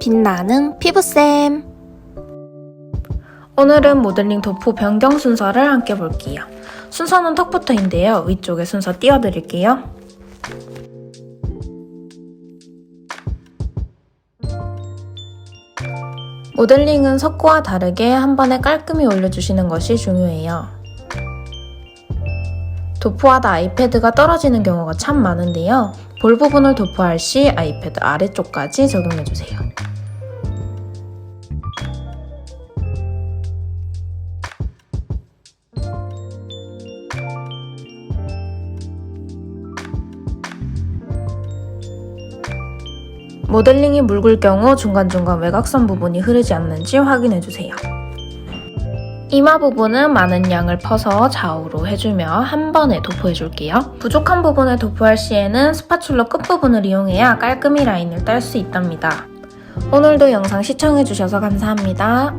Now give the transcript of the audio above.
빛나는 피부쌤 오늘은 모델링 도포 변경 순서를 함께 볼게요. 순서는 턱부터인데요. 위쪽에 순서 띄워드릴게요. 모델링은 석고와 다르게 한 번에 깔끔히 올려주시는 것이 중요해요. 도포하다 아이패드가 떨어지는 경우가 참 많은데요. 볼 부분을 도포할 시 아이패드 아래쪽까지 적용해주세요. 모델링이 묽을 경우 중간중간 외곽선 부분이 흐르지 않는지 확인해주세요. 이마 부분은 많은 양을 퍼서 좌우로 해주며 한 번에 도포해줄게요. 부족한 부분을 도포할 시에는 스파츌러 끝부분을 이용해야 깔끔히 라인을 딸 수 있답니다. 오늘도 영상 시청해주셔서 감사합니다.